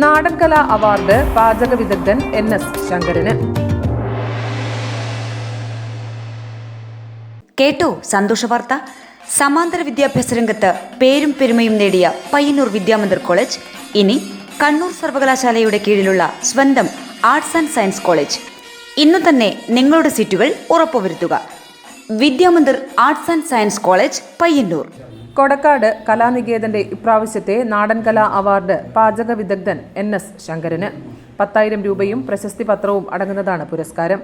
നാടൻ കലാ അവാർഡ് പാചക വിദഗ്ധൻ എൻ എസ് ശങ്കരന്. കേട്ടു സന്തോഷ വാർത്ത. സമാന്തര വിദ്യാഭ്യാസ രംഗത്ത് പേരും പെരുമയും നേടിയ പയ്യന്നൂർ വിദ്യാമന്ദിർ കോളേജ് ഇനി കണ്ണൂർ സർവകലാശാലയുടെ കീഴിലുള്ള സ്വന്തം ആർട്സ് ആൻഡ് സയൻസ് കോളേജ്. ഇന്നു തന്നെ നിങ്ങളുടെ സീറ്റുകൾ ഉറപ്പുവരുത്തുക. Vidyamandir arts and science college Payyanur. Kodakkad കലാനികേതന്റെ ഇപ്രാവശ്യത്തെ നാടൻ കലാ അവാർഡ് പാചക വിദഗ്ധൻ എൻ എസ് ശങ്കരന്. പത്തായിരം രൂപയും പ്രശസ്തി പത്രവും അടങ്ങുന്നതാണ് പുരസ്കാരം.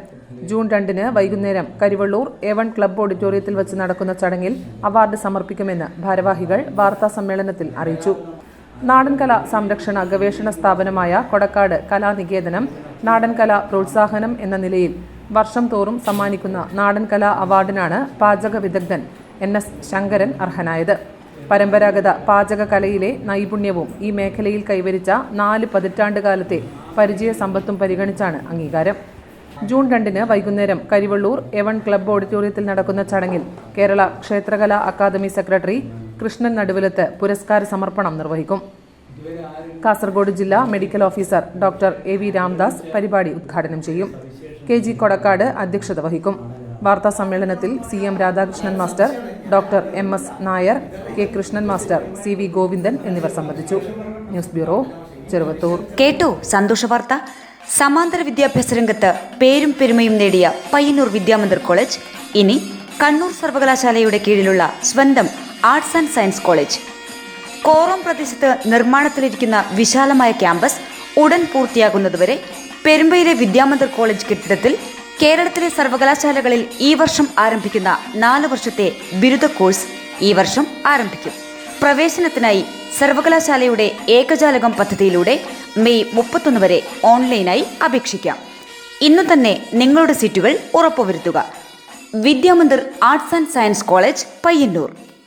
ജൂൺ രണ്ടിന് വൈകുന്നേരം കരിവള്ളൂർ വൺ ക്ലബ്ബ് ഓഡിറ്റോറിയത്തിൽ വെച്ച് നടക്കുന്ന ചടങ്ങിൽ അവാർഡ് സമർപ്പിക്കുമെന്ന് ഭാരവാഹികൾ വാർത്താ സമ്മേളനത്തിൽ അറിയിച്ചു. നാടൻ കല സംരക്ഷണ ഗവേഷണ സ്ഥാപനമായ കൊടക്കാട് കലാനികേതനം നാടൻ കല പ്രോത്സാഹനം എന്ന നിലയിൽ വർഷം തോറും സമ്മാനിക്കുന്ന നാടൻ കലാ അവാർഡിനാണ് പാചക വിദഗ്ധൻ എൻ എസ് ശങ്കരൻ അർഹനായത്. പരമ്പരാഗത പാചകകലയിലെ നൈപുണ്യവും ഈ മേഖലയിൽ കൈവരിച്ച നാല് പതിറ്റാണ്ട് കാലത്തെ പരിചയ സമ്പത്തും പരിഗണിച്ചാണ് അംഗീകാരം. ജൂൺ രണ്ടിന് വൈകുന്നേരം കരിവള്ളൂർ എവൺ ക്ലബ് ഓഡിറ്റോറിയത്തിൽ നടക്കുന്ന ചടങ്ങിൽ കേരള ക്ഷേത്രകലാ അക്കാദമി സെക്രട്ടറി കൃഷ്ണൻ നടുവിലത്ത് പുരസ്കാര സമർപ്പണം നിർവഹിക്കും. കാസർഗോഡ് ജില്ലാ medical officer doctor A V Ramdas പരിപാടി ഉദ്ഘാടനം ചെയ്യും. കെ ജി കൊടക്കാട് അധ്യക്ഷത വഹിക്കും. വാർത്താ സമ്മേളനത്തിൽ C M Radhakrishnan master doctor M S Nair K Krishnan master C V Govindan എന്നിവർ സംബന്ധിച്ചു. News bureau Cheruvathur. കേട്ടോ സന്തോഷ വാർത്ത. സമാന്തര വിദ്യാഭ്യാസ രംഗത്ത് പേരും പെരുമയും നേടിയ പയ്യന്നൂർ വിദ്യാമന്ദിർ കോളേജ്. ഇനി കണ്ണൂർ സർവകലാശാലയുടെ കീഴിലുള്ള സ്വന്തം arts and science college. Korom പ്രദേശത്ത് നിർമ്മാണത്തിലിരിക്കുന്ന വിശാലമായ ക്യാമ്പസ് ഉടൻ പൂർത്തിയാകുന്നതുവരെ പെരുമ്പയിലെ വിദ്യാമന്ദിർ കോളേജ് കെട്ടിടത്തിൽ കേരളത്തിലെ സർവകലാശാലകളിൽ ഈ വർഷം ആരംഭിക്കുന്ന നാല് വർഷത്തെ ബിരുദ കോഴ്സ് ഈ വർഷം ആരംഭിക്കും. പ്രവേശനത്തിനായി സർവകലാശാലയുടെ ഏകജാലകം പദ്ധതിയിലൂടെ മെയ് മുപ്പത്തൊന്ന് വരെ ഓൺലൈനായി അപേക്ഷിക്കാം. ഇന്നു തന്നെ നിങ്ങളുടെ സീറ്റുകൾ ഉറപ്പുവരുത്തുക. Vidyamandir arts and science college Payyanur.